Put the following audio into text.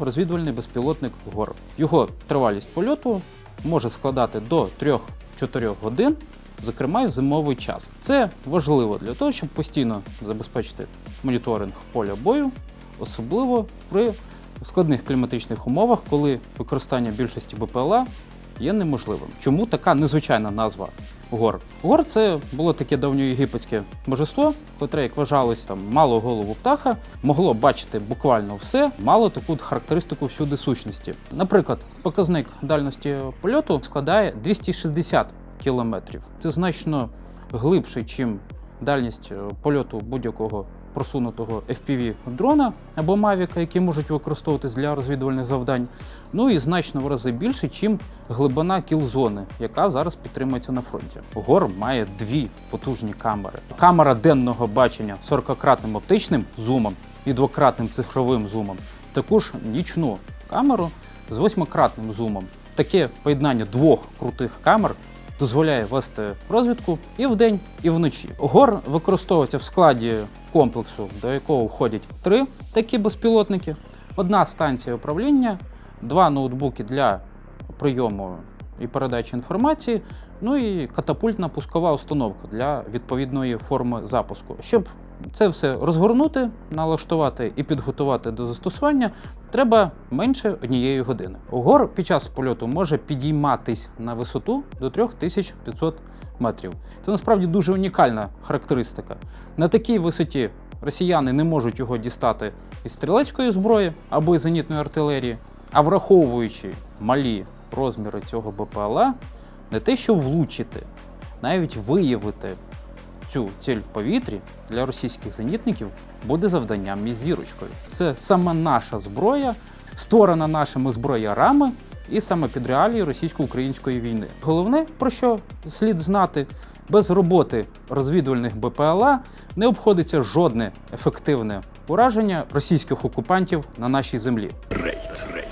розвідувальний безпілотник ГОР. Його тривалість польоту може складати до 3-4 годин, зокрема і в зимовий час. Це важливо для того, щоб постійно забезпечити моніторинг поля бою, особливо при складних кліматичних умовах, коли використання більшості БПЛА є неможливим. Чому така незвичайна назва гор? Гор це було таке давньоєгипетське божество, котре, як вважалось, там мало голову птаха, могло бачити буквально все, мало таку характеристику всюди сущності. Наприклад, показник дальності польоту складає 260 кілометрів. Це значно глибший, чим дальність е, польоту будь-якого просунутого FPV дрона або Мавіка, які можуть використовуватись для розвідувальних завдань. Ну і значно в рази більше, чим глибина кілзони, яка зараз підтримується на фронті. Гор має дві потужні камери: камера денного бачення 40-кратним оптичним зумом і двократним цифровим зумом, також нічну камеру з восьмикратним зумом. Таке поєднання двох крутих камер дозволяє вести розвідку і вдень, і вночі. ГОР використовується в складі комплексу, до якого входять три такі безпілотники, одна станція управління, два ноутбуки для прийому і передачі інформації, ну і катапультна пускова установка для відповідної форми запуску. Щоб це все розгорнути, налаштувати і підготувати до застосування, треба менше однієї години. Гор під час польоту може підійматись на висоту до 3500 метрів. Це насправді дуже унікальна характеристика. На такій висоті росіяни не можуть його дістати із стрілецької зброї або із зенітної артилерії, а враховуючи малі розміри цього БПЛА, не те, що влучити, навіть виявити цю ціль в повітрі для російських зенітників буде завданням із зірочкою. Це саме наша зброя, створена нашими зброярами і саме під реалії російсько-української війни. Головне, про що слід знати, без роботи розвідувальних БПЛА не обходиться жодне ефективне ураження російських окупантів на нашій землі. Рейд.